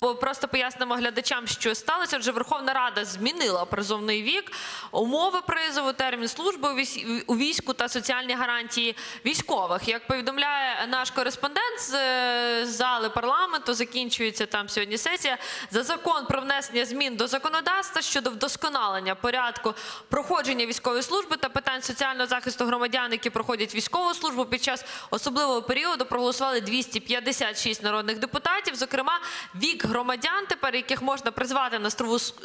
Просто пояснимо глядачам, що сталося. Отже, Верховна Рада змінила призовний вік, умови призову, термін служби у військ- у війську та соціальні гарантії військових. Як повідомляє наш кореспондент з зали парламенту, закінчується там сьогодні сесія за закон про внесення змін до законодавства щодо вдосконалення порядку проходження військової служби та питань соціального захисту громадян, які проходять військову службу під час особливого періоду, проголосували 256 народних депутатів. Зокрема, вік громадян, тепер яких можна призвати на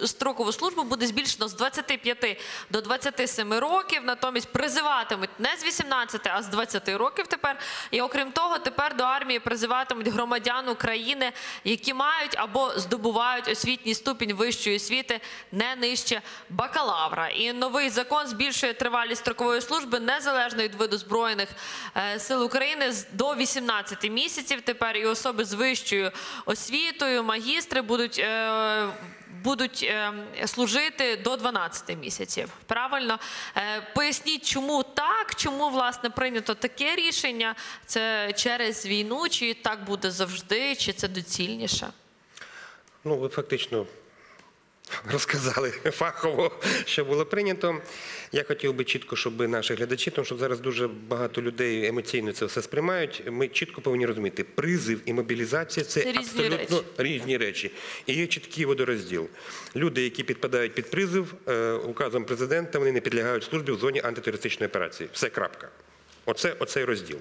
строкову службу, буде збільшено з 25 до 27 років. Натомість призиватимуть не з 18, а з 20 років тепер. І окрім того, тепер до армії призиватимуть громадян України, які мають або здобувають освітній ступінь вищої освіти не нижче бакалавра. І новий закон збільшує тривалість строкової служби незалежно від виду збройних е, сил України до 18 місяців. Тепер і особи з вищою освітою, магістри будуть. е, Будуть е, служити до 12 місяців. Правильно Е, поясніть, чому так, чому власне прийнято таке рішення? Це через війну, чи так буде завжди, чи це доцільніше? Ну, ви фактично розказали фахово, що було прийнято. Я хотів би чітко, щоб наші глядачі, тому що зараз дуже багато людей емоційно це все сприймають. Ми чітко повинні розуміти, призив і мобілізація це, Це різні абсолютно речі. різні речі. І є чіткий водорозділ. Люди, які підпадають під призив, е, указом президента, вони не підлягають службі в зоні антитерористичної операції. Все крапка. Оце оцей розділ.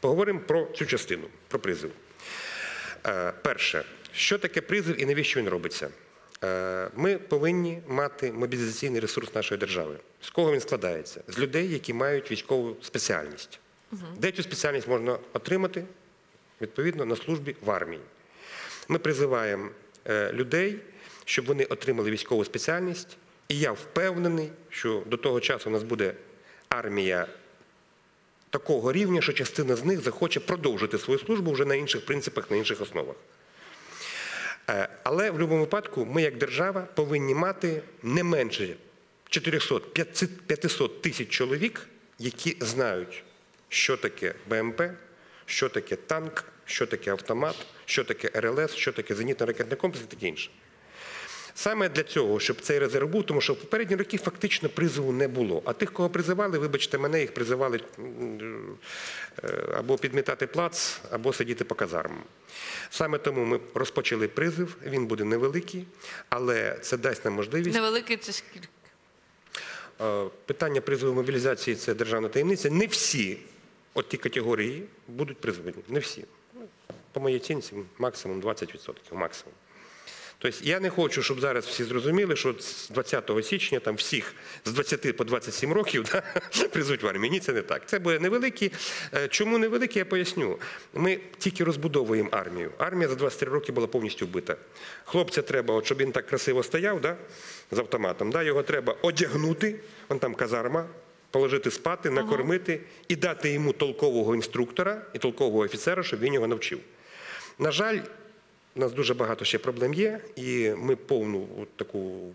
Поговоримо про цю частину, про призив. Е, Перше, що таке призив і навіщо він робиться? Е, Ми повинні мати мобілізаційний ресурс нашої держави. З кого він складається? З людей, які мають військову спеціальність. Де цю спеціальність можна отримати? Відповідно, на службі в армії. Ми призиваємо е, людей, щоб вони отримали військову спеціальність. І я впевнений, що до того часу у нас буде армія такого рівня, що частина з них захоче продовжити свою службу вже на інших принципах, на інших основах. Е, Але в будь-якому випадку ми, як держава, повинні мати не менше 400-500 тисяч чоловік, які знають, що таке БМП, що таке танк, що таке автомат, що таке РЛС, що таке зенітно-ракетний комплекс і таке інше. Саме для цього, щоб цей резерв був, тому що в попередні роки фактично призову не було. А тих, кого призивали, вибачте мене, їх призивали е, або підмітати плац, або сидіти по казармам. Саме тому ми розпочали призив, він буде невеликий, але це дасть нам можливість. Невеликий це скільки? Е, Питання призову мобілізації це державна таємниця. Не всі от ті категорії будуть призвані. Не всі. Ну, По моїй оцінці, максимум 20%. Максимум. Тобто я не хочу, щоб зараз всі зрозуміли, що з 20 січня там всіх з 20 по 27 років да, призвуть в армію. Ні, це не так. Це буде невеликі. Е, Чому невеликі, я поясню. Ми тільки розбудовуємо армію. Армія за 23 роки була повністю вбита. Хлопця треба, от, щоб він так красиво стояв да, з автоматом, да, його треба одягнути, вон там казарма, положити спати, накормити і дати йому толкового інструктора і толкового офіцера, щоб він його навчив. На жаль, у нас дуже багато ще проблем є, і ми повну от таку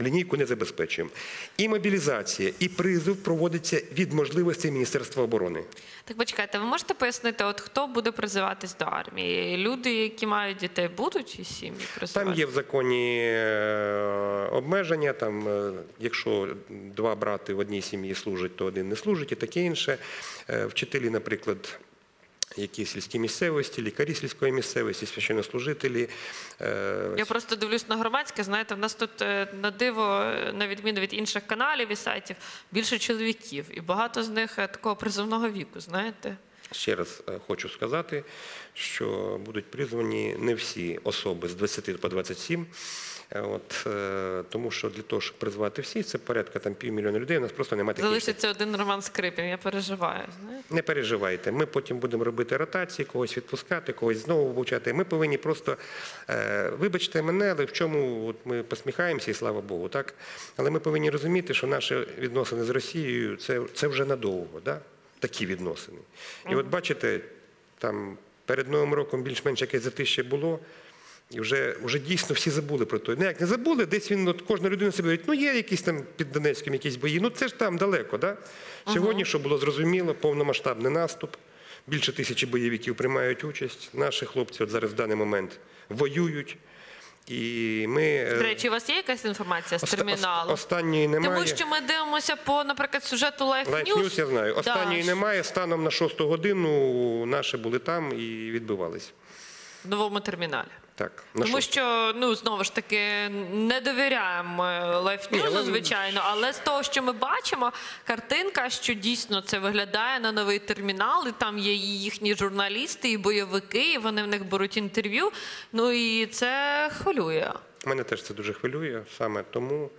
лінійку не забезпечуємо. І мобілізація, і призов проводиться від можливостей Міністерства оборони. Так почекайте, ви можете пояснити, от хто буде призиватись до армії? Люди, які мають дітей, будуть і сім'ї призивати? Там є в законі е, обмеження. Там, е, якщо два брати в одній сім'ї служать, то один не служить і таке інше. Е, Вчителі, наприклад. Які сільські місцевості, лікарі сільської місцевості, священнослужителі. е, Я просто дивлюсь на громадське. Знаєте, в нас тут е, на диво, е, на відміну від інших каналів і сайтів, більше чоловіків, і багато з них е, такого призовного віку. Знаєте, Ще раз е, хочу сказати, що будуть призвані не всі особи з 20 по 27. Е, От, е, тому що для того, щоб призвати всі, це порядка там півмільйона людей, у нас просто немає технічних. залишиться один Роман Скрипін. Я переживаю. Знаєте, Не переживайте, ми потім будемо робити ротації, когось відпускати, когось знову вивчати. Ми повинні просто, вибачте мене, але в чому от ми посміхаємося, і слава Богу, так? Але ми повинні розуміти, що наші відносини з Росією це, це вже надовго, да? Такі відносини. І от бачите, там перед Новим роком більш-менш якесь затище було. І вже, вже дійсно всі забули про то. Ну як не забули, десь він, от кожна людина собі говорить, ну є якісь там під Донецьком якісь бої, ну це ж там далеко, да? Сьогодні, що було зрозуміло, повномасштабний наступ. Більше тисячі бойовиків приймають участь. Наші хлопці от зараз в даний момент воюють. І ми е, До речі, у вас є якась інформація з оста- терміналу? останньої немає. Тому що ми дивимося по, наприклад, сюжету Life Life News. News, я знаю. Да. Останньої немає. Станом на шосту годину наші були там і відбивались. В новому терміналі. Так, на Тому шосту. що ну знову ж таки не довіряємо News, але- звичайно, але з того, що ми бачимо, картинка, що дійсно це виглядає на новий термінал, і там є і їхні журналісти, і бойовики, і вони в них беруть інтерв'ю. Ну і це хвилює. Мене теж це дуже хвилює. Саме тому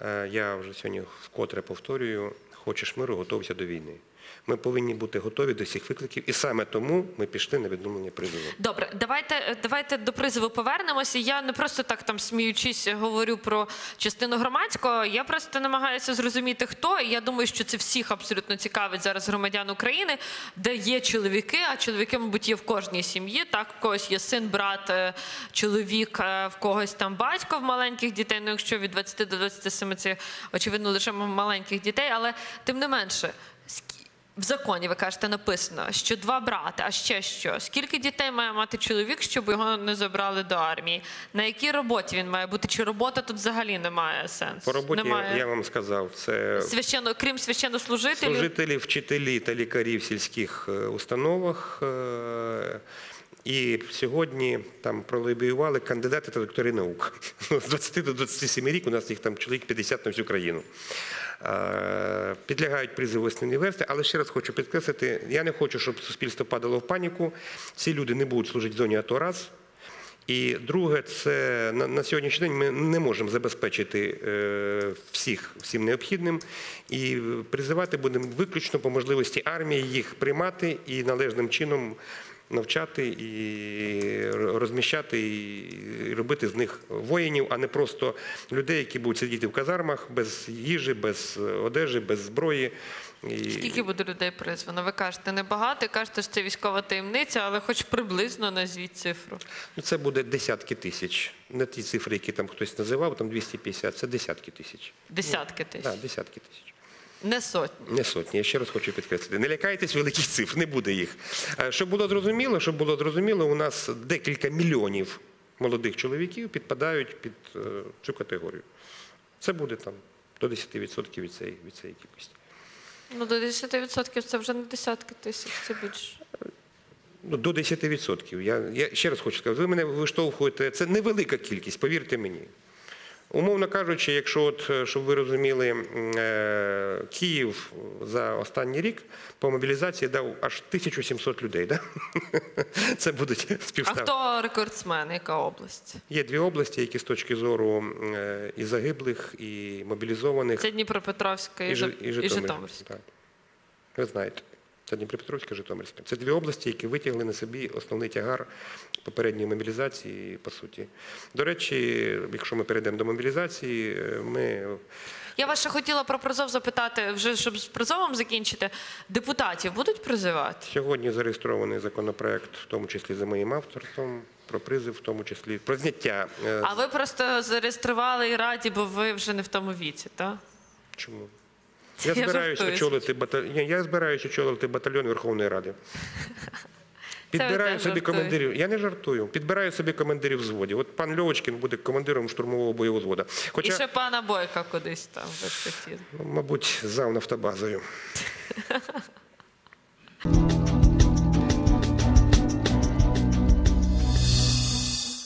е, я вже сьогодні вкотре повторюю: хочеш миру, готовся до війни. Ми повинні бути готові до всіх викликів, і саме тому ми пішли на відновлення призову. Добре, давайте, давайте до призову повернемося. Я не просто так там сміючись говорю про частину громадського. Я просто намагаюся зрозуміти, хто. І я думаю, що це всіх абсолютно цікавить зараз громадян України, де є чоловіки, а чоловіки, мабуть, є в кожній сім'ї. Так, в когось є син, брат, е, чоловік, е, в когось там батько в маленьких дітей. Ну, якщо від 20 до 27 це очевидно лише маленьких дітей, але тим не менше. скі- в законі ви кажете написано, що два брати, а ще що? Скільки дітей має мати чоловік, щоб його не забрали до армії? На якій роботі він має бути? Чи робота тут взагалі не має сенсу? По роботі немає я вам сказав, це священно, крім священнослужителів. служителі, вчителі та лікарі в сільських е, установах. е, І сьогодні там пролобіювали кандидати та доктори наук. З 20 до 27 рік у нас їх там чоловік 50 на всю країну. Е, Підлягають призову весняні університети, але ще раз хочу підкреслити, я не хочу, щоб суспільство падало в паніку. Ці люди не будуть служити в зоні АТО раз. І друге, це на, на сьогоднішній день ми не можемо забезпечити е, всіх всім необхідним. І призивати будемо виключно по можливості армії їх приймати і належним чином навчати і розміщати, і робити з них воїнів, а не просто людей, які будуть сидіти в казармах без їжі, без одежі, без зброї. І... Скільки буде людей призвано? Ви кажете небагато, кажете, що це військова таємниця, але хоч приблизно назвіть цифру. Ну, Це буде десятки тисяч. Не ті цифри, які там хтось називав, там 250, це десятки тисяч. Десятки тисяч, Так, десятки тисяч. Не сотні. Не сотні, я ще раз хочу підкреслити. Не лякайтесь великих цифр, не буде їх. Е, Щоб було зрозуміло, щоб було зрозуміло, у нас декілька мільйонів молодих чоловіків підпадають під е, цю категорію. Це буде там до 10% від цієї, від цієї кількості. Ну до 10% це вже не десятки тисяч, це більше. Ну, до 10%. Я, я ще раз хочу сказати, ви мене виштовхуєте. Це невелика кількість, повірте мені. Умовно кажучи, якщо от, е, щоб ви розуміли, е, Київ за останній рік по мобілізації дав аж 1700 людей. Да? Це будуть А хто рекордсмен? Яка область? Є дві області, які з точки зору е, і загиблих, і мобілізованих, Це Дніпропетровська і, і і Житомирська. Так. Ви знаєте, це Дніпропетровська, Житомирська. Це дві області, які витягли на собі основний тягар попередньої мобілізації, по суті. До речі, якщо ми перейдемо до мобілізації, ми Я вас ще хотіла про призов запитати, вже щоб з призовом закінчити. Депутатів будуть призивати? сьогодні зареєстрований законопроект, в тому числі за моїм авторством, про призив, в тому числі про зняття. е, А ви просто зареєстрували і раді, бо ви вже не в тому віці, так? Чому? Я збираюся очолити батальйон. Я збираюсь очолити батальйон Верховної Ради. Підбираю собі командирів. Я не жартую. Підбираю собі командирів взводів. От пан Льовочкін буде командиром штурмового бойового взводу. І ще пана Бойка кудись там хотів. ну, мабуть, зав нафтобазою.